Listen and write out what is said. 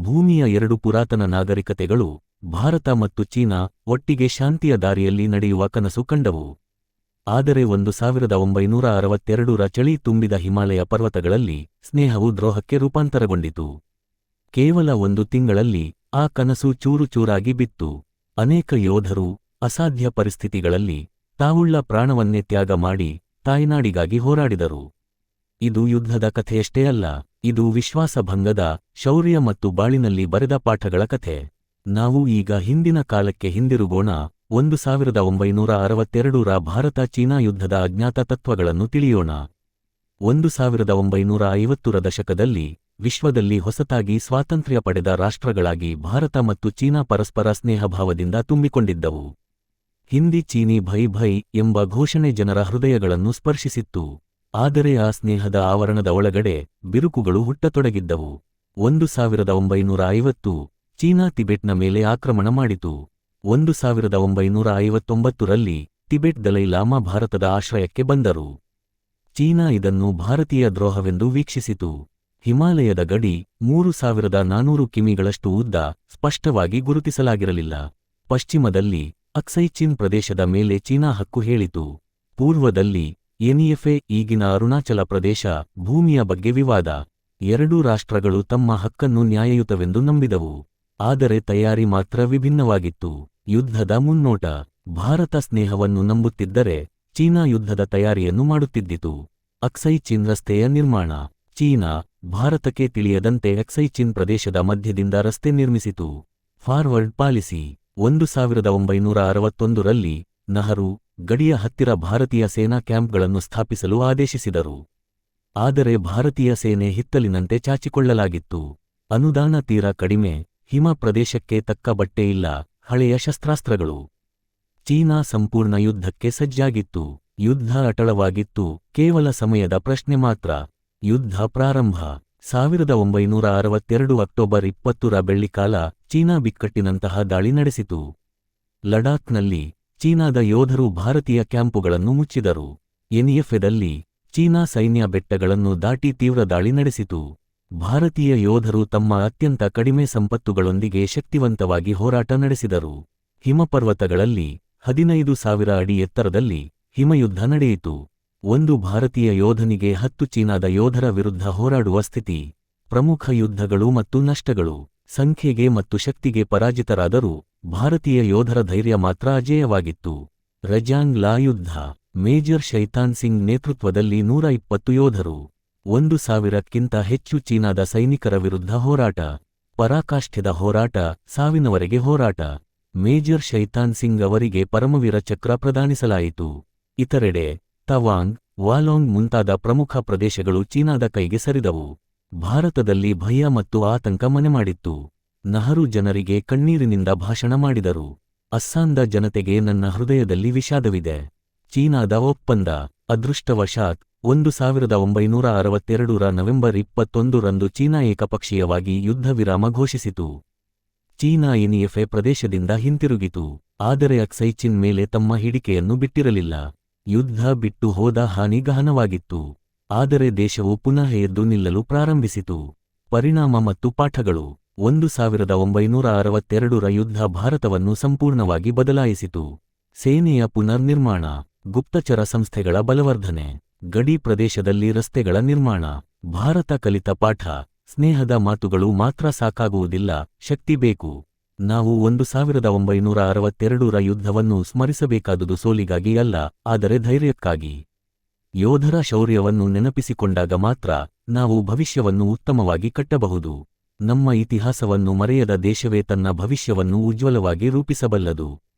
ಭೂಮಿಯ ಎರಡು ಪುರಾತನ ನಾಗರಿಕತೆಗಳು, ಭಾರತ ಮತ್ತು ಚೀನಾ, ಒಟ್ಟಿಗೆ ಶಾಂತಿಯ ದಾರಿಯಲ್ಲಿ ನಡೆಯುವ ಕನಸು ಕಂಡವು. ಆದರೆ ಒಂದು ಸಾವಿರದ ಒಂಬೈನೂರ ಅರವತ್ತೆರಡರ ಚಳಿ ತುಂಬಿದ ಹಿಮಾಲಯ ಪರ್ವತಗಳಲ್ಲಿ ಸ್ನೇಹವು ದ್ರೋಹಕ್ಕೆ ರೂಪಾಂತರಗೊಂಡಿತು. ಕೇವಲ ಒಂದು ತಿಂಗಳಲ್ಲಿ ಆ ಕನಸು ಚೂರು ಚೂರಾಗಿ ಬಿತ್ತು. ಅನೇಕ ಯೋಧರು ಅಸಾಧ್ಯ ಪರಿಸ್ಥಿತಿಗಳಲ್ಲಿ ತಾವುಳ್ಳ ಪ್ರಾಣವನ್ನೇ ತ್ಯಾಗ ಮಾಡಿ ತಾಯ್ನಾಡಿಗಾಗಿ ಹೋರಾಡಿದರು. ಇದು ಯುದ್ಧದ ಕಥೆಯಷ್ಟೇ ಅಲ್ಲ. ಇದು ವಿಶ್ವಾಸಭಂಗದ, ಶೌರ್ಯ ಮತ್ತು ಬಾಳಿನಲ್ಲಿ ಬರೆದ ಪಾಠಗಳ ಕಥೆ. ನಾವು ಈಗ ಹಿಂದಿನ ಕಾಲಕ್ಕೆ ಹಿಂದಿರುಗೋಣ, ಒಂದು ಸಾವಿರದ ಒಂಬೈನೂರ ಅರವತ್ತೆರಡರ ಭಾರತ ಚೀನಾ ಯುದ್ಧದ ಅಜ್ಞಾತ ತತ್ವಗಳನ್ನು ತಿಳಿಯೋಣ. ಒಂದು ಸಾವಿರದ ಒಂಬೈನೂರ ಐವತ್ತರ ದಶಕದಲ್ಲಿ, ವಿಶ್ವದಲ್ಲಿ ಹೊಸತಾಗಿ ಸ್ವಾತಂತ್ರ್ಯ ಪಡೆದ ರಾಷ್ಟ್ರಗಳಾಗಿ ಭಾರತ ಮತ್ತು ಚೀನಾ ಪರಸ್ಪರ ಸ್ನೇಹಭಾವದಿಂದ ತುಂಬಿಕೊಂಡಿದ್ದವು. ಹಿಂದಿ ಚೀನಿ ಭೈ ಭೈ ಎಂಬ ಘೋಷಣೆ ಜನರ ಹೃದಯಗಳನ್ನು ಸ್ಪರ್ಶಿಸಿತ್ತು. ಆದರೆ ಆ ಸ್ನೇಹದ ಆವರಣದ ಒಳಗಡೆ ಬಿರುಕುಗಳು ಹುಟ್ಟತೊಡಗಿದ್ದವು. ಒಂದು ಸಾವಿರದ ಒಂಬೈನೂರ ಐವತ್ತು ಚೀನಾ ತಿಬೆಟ್ನ ಮೇಲೆ ಆಕ್ರಮಣ ಮಾಡಿತು. ಒಂದು ಸಾವಿರದ ಒಂಬೈನೂರ ಐವತ್ತೊಂಬತ್ತರಲ್ಲಿ ಟಿಬೆಟ್ ದಲೈ ಲಾಮಾ ಭಾರತದ ಆಶ್ರಯಕ್ಕೆ ಬಂದರು. ಚೀನಾ ಇದನ್ನು ಭಾರತೀಯ ದ್ರೋಹವೆಂದು ವೀಕ್ಷಿಸಿತು. ಹಿಮಾಲಯದ ಗಡಿ ಮೂರು ಸಾವಿರದ ನಾನೂರು ಕಿಮಿಗಳಷ್ಟು ಉದ್ದ ಸ್ಪಷ್ಟವಾಗಿ ಗುರುತಿಸಲಾಗಿರಲಿಲ್ಲ. ಪಶ್ಚಿಮದಲ್ಲಿ ಅಕ್ಸೈಚಿನ್ ಪ್ರದೇಶದ ಮೇಲೆ ಚೀನಾ ಹಕ್ಕು ಹೇಳಿತು. ಪೂರ್ವದಲ್ಲಿ ಎನ್ಇಎಫ್ಎ ಈಗಿನ ಅರುಣಾಚಲ ಪ್ರದೇಶ ಭೂಮಿಯ ಬಗ್ಗೆ ವಿವಾದ. ಎರಡೂ ರಾಷ್ಟ್ರಗಳು ತಮ್ಮ ಹಕ್ಕನ್ನು ನ್ಯಾಯಯುತವೆಂದು ನಂಬಿದವು. ಆದರೆ ತಯಾರಿ ಮಾತ್ರ ವಿಭಿನ್ನವಾಗಿತ್ತು. ಯುದ್ಧದ ಮುನ್ನೋಟ. ಭಾರತ ಸ್ನೇಹವನ್ನು ನಂಬುತ್ತಿದ್ದರೆ ಚೀನಾ ಯುದ್ಧದ ತಯಾರಿಯನ್ನು ಮಾಡುತ್ತಿದ್ದಿತು. ಅಕ್ಸೈ ಚೀನ್ ರಸ್ತೆಯ ನಿರ್ಮಾಣ. ಚೀನಾ, ಭಾರತಕ್ಕೆ ತಿಳಿಯದಂತೆ ಅಕ್ಸೈ ಚೀನ್ ಪ್ರದೇಶದ ಮಧ್ಯದಿಂದ ರಸ್ತೆ ನಿರ್ಮಿಸಿತು. Forward policy. ಒಂದು ಸಾವಿರದ ಒಂಬೈನೂರ ಅರವತ್ತೊಂದರಲ್ಲಿ ನಹರು ಗಡಿಯ ಹತ್ತಿರ ಭಾರತೀಯ ಸೇನಾ ಕ್ಯಾಂಪ್ಗಳನ್ನು ಸ್ಥಾಪಿಸಲು ಆದೇಶಿಸಿದರು. ಆದರೆ ಭಾರತೀಯ ಸೇನೆ ಹಿತ್ತಲಿನಂತೆ ಚಾಚಿಕೊಳ್ಳಲಾಗಿತ್ತು. ಅನುದಾನ ತೀರ ಕಡಿಮೆ, ಹಿಮ ಪ್ರದೇಶಕ್ಕೆ ತಕ್ಕ ಬಟ್ಟೆ ಇಲ್ಲ, ಹಳೆಯ ಶಸ್ತ್ರಾಸ್ತ್ರಗಳು. ಚೀನಾ ಸಂಪೂರ್ಣ ಯುದ್ಧಕ್ಕೆ ಸಜ್ಜಾಗಿತ್ತು. ಯುದ್ಧ ಅಟಳವಾಗಿತ್ತು, ಕೇವಲ ಸಮಯದ ಪ್ರಶ್ನೆ ಮಾತ್ರ. ಯುದ್ಧ ಪ್ರಾರಂಭ, ಸಾವಿರದ ಒಂಬೈನೂರ ಅರವತ್ತೆರಡು ಅಕ್ಟೋಬರ್ ಇಪ್ಪತ್ತರ ಬೆಳ್ಳಿಕಾಲ ಚೀನಾ ಬಿಕ್ಕಟ್ಟಿನಂತಹ ದಾಳಿ ನಡೆಸಿತು. ಲಡಾಖ್ನಲ್ಲಿ ಚೀನಾದ ಯೋಧರು ಭಾರತೀಯ ಕ್ಯಾಂಪುಗಳನ್ನು ಮುಚ್ಚಿದರು. ಎನ್ಇಎಫ್ಎದಲ್ಲಿ ಚೀನಾ ಸೈನ್ಯ ಬೆಟ್ಟಗಳನ್ನು ದಾಟಿ ತೀವ್ರ ದಾಳಿ ನಡೆಸಿತು. ಭಾರತೀಯ ಯೋಧರು ತಮ್ಮ ಅತ್ಯಂತ ಕಡಿಮೆ ಸಂಪತ್ತುಗಳೊಂದಿಗೆ ಶಕ್ತಿವಂತವಾಗಿ ಹೋರಾಟ ನಡೆಸಿದರು. ಹಿಮಪರ್ವತಗಳಲ್ಲಿ ಹದಿನೈದು ಸಾವಿರ ಅಡಿ ಎತ್ತರದಲ್ಲಿ ಹಿಮಯುದ್ಧ ನಡೆಯಿತು. ಒಂದು ಭಾರತೀಯ ಯೋಧನಿಗೆ ಹತ್ತು ಚೀನಾದ ಯೋಧರ ವಿರುದ್ಧ ಹೋರಾಡುವ ಸ್ಥಿತಿ, ಪ್ರಮುಖ ಯುದ್ಧಗಳು ಮತ್ತು ನಷ್ಟಗಳು, ಸಂಖ್ಯೆಗೆ ಮತ್ತು ಶಕ್ತಿಗೆ ಪರಾಜಿತರಾದರೂ ಭಾರತೀಯ ಯೋಧರ ಧೈರ್ಯ ಮಾತ್ರ ಅಜೇಯವಾಗಿತ್ತು. ರಜಾಂಗ್ ಲಾ ಯುದ್ಧ, ಮೇಜರ್ ಶೈತಾನ್ ಸಿಂಗ್ ನೇತೃತ್ವದಲ್ಲಿ ನೂರ ಇಪ್ಪತ್ತು ಯೋಧರು, ಒಂದು ಸಾವಿರಕ್ಕಿಂತ ಹೆಚ್ಚು ಚೀನಾದ ಸೈನಿಕರ ವಿರುದ್ಧ ಹೋರಾಟ ಪರಾಕಾಷ್ಠ್ಯದ ಹೋರಾಟ, ಸಾವಿನವರೆಗೆ ಹೋರಾಟ. ಮೇಜರ್ ಶೈತಾನ್ ಸಿಂಗ್ ಅವರಿಗೆ ಪರಮವೀರ ಚಕ್ರ ಪ್ರದಾನಿಸಲಾಯಿತು. ಇತರೆಡೆ, ತವಾಂಗ್, ವಾಲೋಂಗ್ ಮುಂತಾದ ಪ್ರಮುಖ ಪ್ರದೇಶಗಳು ಚೀನಾದ ಕೈಗೆ ಸರಿದವು. ಭಾರತದಲ್ಲಿ ಭಯ ಮತ್ತು ಆತಂಕ ಮನೆಮಾಡಿತ್ತು ನಹರು ಜನರಿಗೆ ಕಣ್ಣೀರಿನಿಂದ ಭಾಷಣ ಮಾಡಿದರು. ಅಸ್ಸಾಂದ ಜನತೆಗೆ ನನ್ನ ಹೃದಯದಲ್ಲಿ ವಿಷಾದವಿದೆ. ಚೀನಾದ ಒಪ್ಪಂದ ಅದೃಷ್ಟವಶಾತ್ ಒಂದು ಸಾವಿರದ ಒಂಬೈನೂರ ಅರವತ್ತೆರಡರ ನವೆಂಬರ್ ಇಪ್ಪತ್ತೊಂದರಂದು ಚೀನಾ ಏಕಪಕ್ಷೀಯವಾಗಿ ಯುದ್ಧ ವಿರಾಮ ಘೋಷಿಸಿತು. ಚೀನಾ ಎನ್ಇಎಫ್ಎ ಪ್ರದೇಶದಿಂದ ಹಿಂತಿರುಗಿತು. ಆದರೆ ಅಕ್ಸೈಚಿನ್ ಮೇಲೆ ತಮ್ಮ ಹಿಡಿಕೆಯನ್ನು ಬಿಟ್ಟಿರಲಿಲ್ಲ. ಯುದ್ಧ ಬಿಟ್ಟು ಹೋದ ಹಾನಿ ಗಹನವಾಗಿತ್ತು. ಆದರೆ ದೇಶವು ಪುನಃ ಎದ್ದು ನಿಲ್ಲಲು ಪ್ರಾರಂಭಿಸಿತು. ಪರಿಣಾಮ ಮತ್ತು ಪಾಠಗಳು ಒಂದು ಸಾವಿರದ ಒಂಬೈನೂರ ಅರವತ್ತೆರಡರ ಯುದ್ಧ ಭಾರತವನ್ನು ಸಂಪೂರ್ಣವಾಗಿ ಬದಲಾಯಿಸಿತು. ಸೇನೆಯ ಪುನರ್ನಿರ್ಮಾಣ, ಗುಪ್ತಚರ ಸಂಸ್ಥೆಗಳ ಬಲವರ್ಧನೆ, ಗಡಿ ಪ್ರದೇಶದಲ್ಲಿ ರಸ್ತೆಗಳ ನಿರ್ಮಾಣ, ಭಾರತ ಕಲಿತ ಪಾಠ, ಸ್ನೇಹದ ಮಾತುಗಳು ಮಾತ್ರ ಸಾಕಾಗುವುದಿಲ್ಲ, ಶಕ್ತಿ ಬೇಕು. ನಾವು ಒಂದು ಸಾವಿರದ ಒಂಬೈನೂರ ಅರವತ್ತೆರಡರ ಯುದ್ಧವನ್ನು ಸ್ಮರಿಸಬೇಕಾದುದು ಸೋಲಿಗಾಗಿ ಅಲ್ಲ, ಆದರೆ ಧೈರ್ಯಕ್ಕಾಗಿ. ಯೋಧರ ಶೌರ್ಯವನ್ನು ನೆನಪಿಸಿಕೊಂಡಾಗ ಮಾತ್ರ ನಾವು ಭವಿಷ್ಯವನ್ನು ಉತ್ತಮವಾಗಿ ಕಟ್ಟಬಹುದು. ನಮ್ಮ ಇತಿಹಾಸವನ್ನು ಮರೆಯದ ದೇಶವೇ ತನ್ನ ಭವಿಷ್ಯವನ್ನು ಉಜ್ವಲವಾಗಿ ರೂಪಿಸಬಲ್ಲದು.